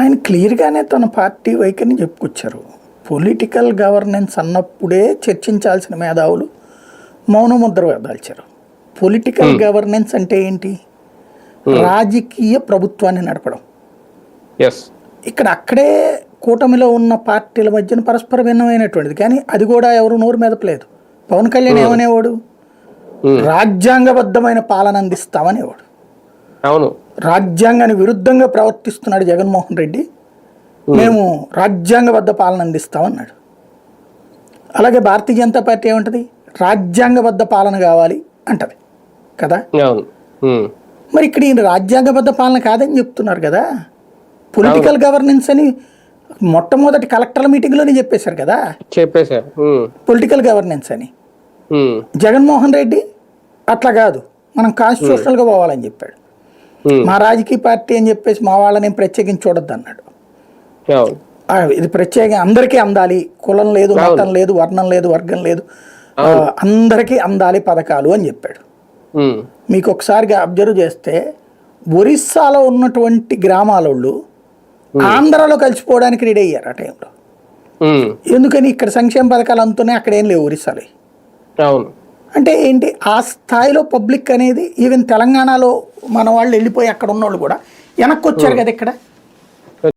ఆయన క్లియర్గానే తన పార్టీ వైఖరిని చెప్పుకొచ్చారు. పొలిటికల్ గవర్నెన్స్ అన్నప్పుడే చర్చించాల్సిన మేధావులు మౌనముద్ర దాల్చారు. పొలిటికల్ గవర్నెన్స్ అంటే ఏంటి? రాజకీయ ప్రభుత్వాన్ని నడపడం. ఇక్కడ అక్కడే కూటమిలో ఉన్న పార్టీల మధ్యన పరస్పర భిన్నమైనటువంటిది. కానీ అది కూడా ఎవరు నోరు మెదపలేదు. పవన్ కళ్యాణ్ ఏమనేవాడు? రాజ్యాంగబద్ధమైన పాలన అందిస్తామనేవాడు. అవును. రాజ్యాంగానికి విరుద్ధంగా ప్రవర్తిస్తున్నాడు జగన్మోహన్ రెడ్డి. మేము రాజ్యాంగబద్ధ పాలన అందిస్తామన్నాడు. అలాగే భారతీయ జనతా పార్టీ ఏమంటది? రాజ్యాంగబద్ధ పాలన కావాలి అంటది. కదా. మరి ఇక్కడ ఈయన రాజ్యాంగబద్ధ పాలన కాదని చెప్తున్నారు కదా. పొలిటికల్ గవర్నెన్స్ అని మొట్టమొదటి కలెక్టర్ల మీటింగ్లోనే చెప్పేశారు కదా. చెప్పేశారు. పొలిటికల్ గవర్నెన్స్ అని. జగన్మోహన్ రెడ్డి అట్లా కాదు. మనం కాన్స్టిట్యూషనల్గా పోవాలని చెప్పాడు. మా రాజకీయ పార్టీ అని చెప్పేసి మా వాళ్ళని ప్రత్యేకించి చూడొద్దు అన్నాడు. ఇది ప్రత్యేక అందరికీ అందాలి. కులం లేదు మతం లేదు వర్ణం లేదు వర్గం లేదు. అందరికీ అందాలి పథకాలు అని చెప్పాడు. మీకు ఒకసారిగా అబ్జర్వ్ చేస్తే ఒరిస్సాలో ఉన్నటువంటి గ్రామాలోళ్ళు ఆంధ్రాలో కలిసిపోవడానికి రెడీ అయ్యారు ఆ టైంలో. ఎందుకని ఇక్కడ సంక్షేమ పథకాలు అందుతున్నాయి అక్కడ ఏం లేవు ఒరిస్సాలో. అంటే ఏంటి? ఆ స్థాయిలో పబ్లిక్ అనేది ఈవెన్ తెలంగాణలో మన వాళ్ళు వెళ్ళిపోయి అక్కడ ఉన్నవాళ్ళు కూడా వెనక్కి వచ్చారు కదా ఇక్కడ?